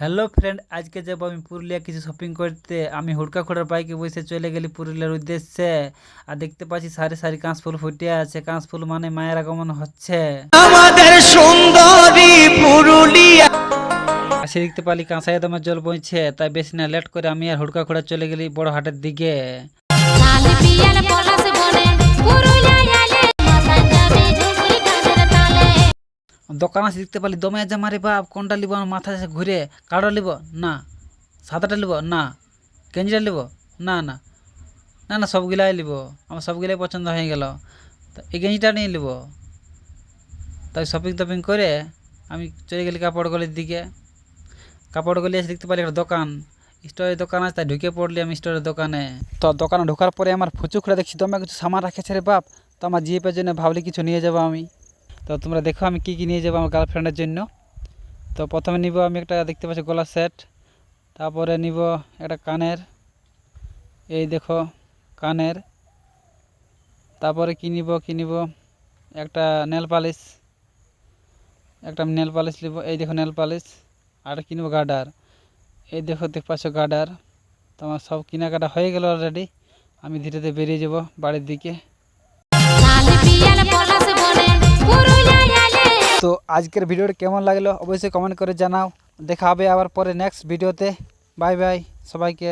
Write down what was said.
Hello friend আজকে যাব আমি পুরুলিয়া কিছু শপিং করতে। আমি হুড়কা খোড়ার বাইকে বসে চলে গেলি পুরুলিয়ার উদ্দেশ্যে। আর দেখতে পাচ্ছি সারি সারি কাঁচ ফুল ফুটে আছে। কাঁচ ফুল মানে মায়ের আগমন হচ্ছে। আমাদের সুন্দরী পুরুলিয়া। আসে দেখতে পালি কাঁসাই দামের জল বইছে। তাই বেশি না লেট করে আমি আর হুড়কা খোড়া চলে গেলি বড় হাটের দিকে। দোকান আছে, দেখতে পালি দমে জামা রে বাপ, কোনটা লিব? আমার মাথা ঘুরে। কাড়ো লিব? না। সাদাটা লিব? না। গেঞ্জিটা লিব? না না। না না, সবগুলাই লিব। আমার সবগুলাই পছন্দ হয়ে গেল। তো এই গেঞ্জিটা নিয়ে লিব। তাই শপিং টপিং করে আমি চলে গেলি কাপড় গলির দিকে। কাপড় গলি এসে দেখতে পারি একটা দোকান। স্টোরের দোকান আছে, তাই ঢুকে পড়লি আমি স্টোরের দোকানে। তো দোকানে ঢোকার পরে আমার ফুচু খুলে দেখছি দমে কিছু সামান রাখেছে রে বাপ? তো আমার জিপের জন্য ভাবলি কিছু নিয়ে যাব আমি। তো তোমরা দেখো আমি কী কী নিয়ে যাব আমার গার্লফ্রেন্ডের জন্য। তো প্রথমে নিব আমি একটা দেখতে পাচ্ছি গলার সেট তারপরে নিব একটা কানের। এই দেখো, কানের। তারপরে কী নিব কী নিব? একটা নেল পালিশ একটা নেল পালিশ নিব, এই দেখো নেল পালিশ আর কিনব গার্ডার এই দেখো দেখ পাচ্ছ গার্ডার তোমার সব কেনাকাটা হয়ে গেল অলরেডি আমি ধীরে ধীরে বেরিয়ে যাব বাড়ির দিকে। তো আজকের ভিডিওটা কেমন লাগল? অবশ্যই কমেন্ট করে জানাও। দেখা হবে আবার পরে নেক্সট ভিডিওতে। বাই বাই সবাইকে।